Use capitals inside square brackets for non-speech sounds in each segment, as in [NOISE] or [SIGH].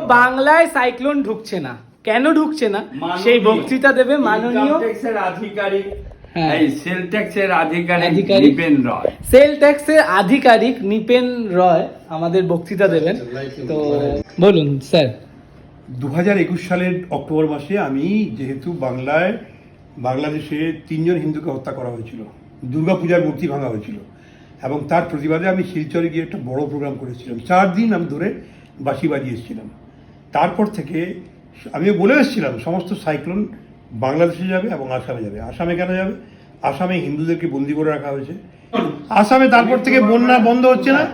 বাংলায় সাইক্লোন ঢুকছে না। কেন ঢুকছে না? সেই বক্তৃতা দেবে মাননীয়। আধিকারিক হ্যাঁ। সেল ট্যাক্সের আধিকারিক আধিকারিক। রয়। সেল ট্যাক্সের আধিকারিক নিপেন রয় আমাদের বক্তৃতা দেবেন। তো বলুন স্যার। দু হাজার একুশ সালের অক্টোবর মাসে আমি যেহেতু বাংলায় বাংলাদেশে তিনজন হিন্দুকে হত্যা করা হয়েছিল। দুর্গাপূজার মূর্তি ভাঙা হয়েছিল। এবং তার প্রতিবাদে আমি শিলচরে গিয়ে একটা বড় প্রোগ্রাম করেছিলাম। চার দিন আমি ধরে বাঁশি বাজিয়ে এসেছিলাম। তারপর থেকে আমি বলে এসেছিলাম সমস্ত সাইক্লোন বাংলাদেশে যাবে এবং আসামে যাবে। আসামে কেন যাবে? আসামে হিন্দুদেরকে বন্দি করে রাখা হয়েছে। আসামে তারপর থেকে বন্যা বন্ধ হচ্ছে না?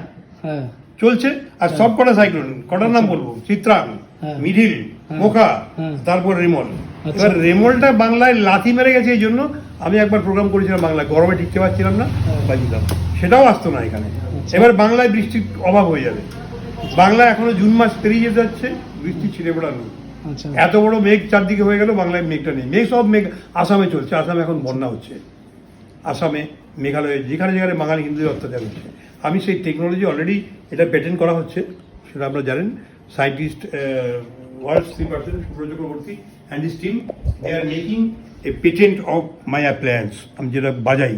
হ্যাঁ। চলছে? আর সব কটা সাইক্লোন কটার নাম বলব? চিত্রাং হ্যাঁ। মিডিল হ্যাঁ। মোকা হ্যাঁ। তারপর রেমল। আচ্ছা। এবার রেমলটা বাংলায় লাথি মেরে গেছে এই জন্য আমি একবার প্রোগ্রাম করেছিলাম বাংলায়। গরমে টিকতে পারছিলাম না হ্যাঁ। বাজিতাম সেটাও আসতো না এখানে। এবার বাংলায় বৃষ্টির অভাব হয়ে যাবে। বাংলা এখনও জুন মাস পেরিয়ে যেতে যাচ্ছে বৃষ্টি ছিঁড়ে পড়া নেই আচ্ছা। এত বড় মেঘ চারদিকে হয়ে গেল বাংলায় মেঘটা নেই। মেঘ সব মেঘ আসামে চলছে। আসামে এখন বন্যা হচ্ছে। আসামে মেঘালয়ে যেখানে যেখানে বাঙালি হিন্দুদের অত্যাচার হচ্ছে। আমি সেই টেকনোলজি অলরেডি এটা পেটেন্ট করা হচ্ছে সেটা আপনারা জানেন। Scientist world three percent Subrata Chakraborty and his team they are making a patent of my appliance আমি যেটা বাজাই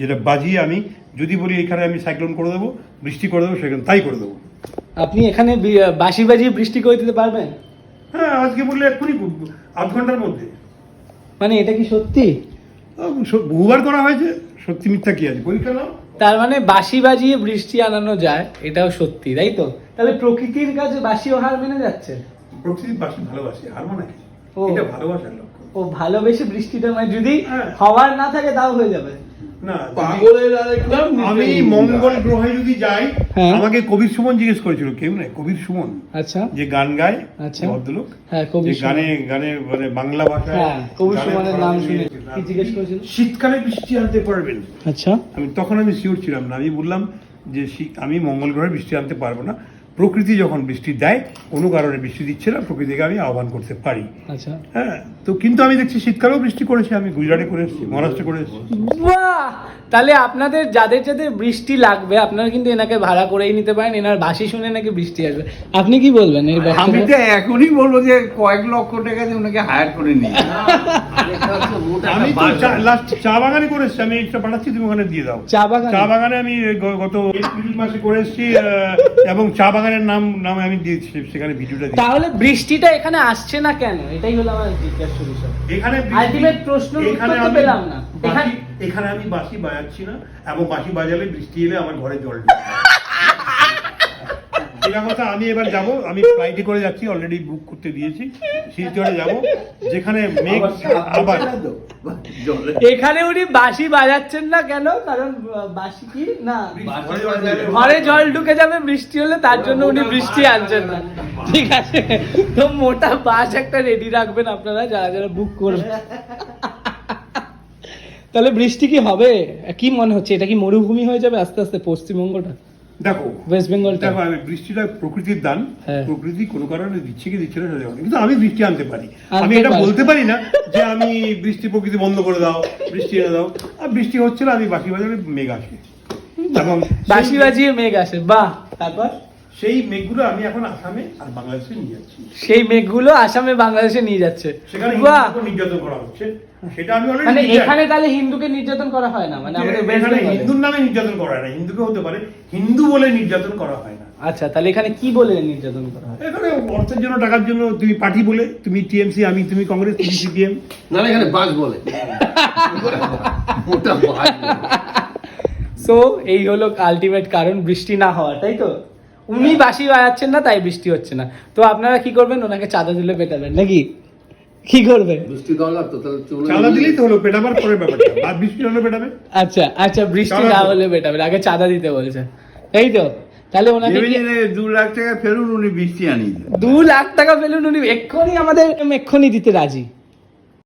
যেটা বাজিয়ে আমি যদি বলি এখানে আমি সাইক্লোন করে দেবো বৃষ্টি করে দেবো সেখানে তাই করে দেবো। আপনি এখানে বাসি বাজিয়ে বৃষ্টি করে দিতে পারবেন? হ্যাঁ আজকে বললে এক্ষুনি আধ ঘণ্টার মধ্যে। মানে এটা কি সত্যি? বহুবার করা হয়েছে। সত্যি মিথ্যা কি আছে? পরীক্ষা নাও। তার মানে বাঁশি বাজিয়ে বৃষ্টি আনানো যায় এটাও সত্যি তাই তো? তাহলে প্রকৃতির কাছে বাঁশিও হার মেনে যাচ্ছে? প্রকৃতির বাসী ভালোবাসে হারমো নাকি ও। এটা ভালোবাসার লক্ষণ। ও ভালোবেসে বৃষ্টিটা মানে যদি হ্যাঁ। হওয়ার না থাকে তাও হয়ে যাবে। না পাগলের আরেক আমি মঙ্গল গ্রহে যদি যাই হ্যাঁ। আমাকে কবির সুমন জিজ্ঞেস করেছিল কেউ নাই কবির সুমন। আচ্ছা। যে গান গায় আচ্ছা। ভদ্রলোক হ্যাঁ কবি গানে গানে মানে বাংলা ভাষায় হ্যাঁ, কবির সুমনের নাম শুনে কি জিজ্ঞেস করেছিল? শীতকালে বৃষ্টি আনতে পারবেন। আচ্ছা। আমি তখন আমি শিওর ছিলাম না আমি বললাম যে আমি মঙ্গল গ্রহে বৃষ্টি আনতে পারব না। প্রকৃতি যখন বৃষ্টি দেয় কোনো কারণে বৃষ্টি দিচ্ছে না প্রকৃতিকে আমি আহ্বান করতে পারি। আচ্ছা। হ্যাঁ তো কিন্তু আমি দেখছি শীতকালেও বৃষ্টি করেছি আমি গুজরাটে করে এসেছি মহারাষ্ট্রে করে এসেছি। বাহ! তাহলে আপনাদের যাদের যাদের বৃষ্টি লাগবে আপনারা কিন্তু এনাকে ভাড়া করেই নিতে পারেন এনার বাসি শুনে নাকি বৃষ্টি আসবে। আপনি কি বলবেন এই আমি তো এখনই বলব যে কয়েক লক্ষ টাকা দিয়ে ওনাকে হায়ার করে নিই আমি তো চা- লাস্ট চা বাগানে করে এসেছি আমি একটা পাঠাচ্ছি তুমি ওখানে দিয়ে দাও। চা বাগান? চা বাগানে আমি গত মাসে করে এসেছি আহ, এবং চা বাগানের নাম নাম আমি দিয়েছি সেখানে ভিডিওটা তাহলে বৃষ্টিটা এখানে আসছে না কেন এটাই হলো আমার জিজ্ঞাসা বিষয় এখানে আলটিমেট প্রশ্ন এখানে উত্তর তো আমি পেলাম না। এখানে- এখানে আমি বাঁশি বাজাচ্ছি না এবং বাঁশি বাজালে বৃষ্টি এলে আমার ঘরে জল ঢুকবে। এরকম কথা আমি এবার যাব আমি ফ্লাইটে করে যাচ্ছি অলরেডি বুক করতে দিয়েছি শিলচরে যাব যেখানে মেঘ আবার এখানে উনি বাঁশি বাজাচ্ছেন না কেন? কারণ বাঁশি কি? না। ঘরে জল ঢুকে যাবে বৃষ্টি হলে তার জন্য উনি বৃষ্টি আনছেন না। ঠিক আছে। তো মোটা বাস একটা রেডি রাখবেন আপনারা যারা যারা বুক করবেন। তাহলে বৃষ্টি কি হবে? কি মনে হচ্ছে? এটা কি মরুভূমি হয়ে যাবে আস্তে আস্তে পশ্চিমবঙ্গটা? দেখো ওয়েস্ট বেঙ্গল দেখো আমি বৃষ্টিটা প্রকৃতির দান হ্যাঁ। প্রকৃতি কোনো কারণে দিচ্ছে কি দিচ্ছে না সেটা কিন্তু আমি বৃষ্টি আনতে পারি। আমি এটা বলতে পারি না যে আমি বৃষ্টি প্রকৃতি বন্ধ করে দাও বৃষ্টি এনে দাও। আর বৃষ্টি হচ্ছে না আমি বাকি বাজারে মেঘ আসে। এবং বাঁশি বাজিয়ে মেঘ আসে। বাহ তারপর? সেই মেঘগুলো আমি এখন আসামে আর বাংলাদেশে নিয়ে যাচ্ছি। সেই মেঘগুলো আসামে বাংলাদেশে নিয়ে যাচ্ছে। সেখানে নির্যাতন করা হচ্ছে। সেটা আমি মানে এখানে তাহলে হিন্দুকে নির্যাতন করা হয় না? মানে আমাদের এখানে হিন্দুর নামে নির্যাতন করা হয় না। হিন্দুকে হতে পারে হিন্দু বলে নির্যাতন করা হয় না। আচ্ছা তাহলে এখানে কি বলে নির্যাতন করা হয়? এখানে অর্থের জন্য টাকার জন্য তুমি পার্টি বলে তুমি টিএমসি আমি তুমি কংগ্রেস তুমি সিপিএম। না না, এখানে বাস বলে। [LAUGHS] ওটা বাস সো এই হলো আলটিমেট কারণ বৃষ্টি না হওয়ার তাই তো? উনি বাঁশি বাজাচ্ছেন না তাই বৃষ্টি হচ্ছে না। তো আপনারা কি করবেন? ওনাকে চাঁদা দিলে পেটাবেন। নাকি? কি করবেন? বৃষ্টি দেওয়া লাগতো তাহলে চাঁদা দিলেই তো হলো পেটাবার পরে ব্যাপারটা। আর বৃষ্টি হলো পেটাবে? আচ্ছা আচ্ছা বৃষ্টি না হলে পেটাবেন। আগে চাঁদা দিতে বলছে এই তো তাহলে ওনাকে দু লাখ টাকা ফেরুন উনি বৃষ্টি দেন। দু লাখ টাকা পেলেন উনি এক্ষুনি আমাদের এক্ষুনি দিতে রাজি।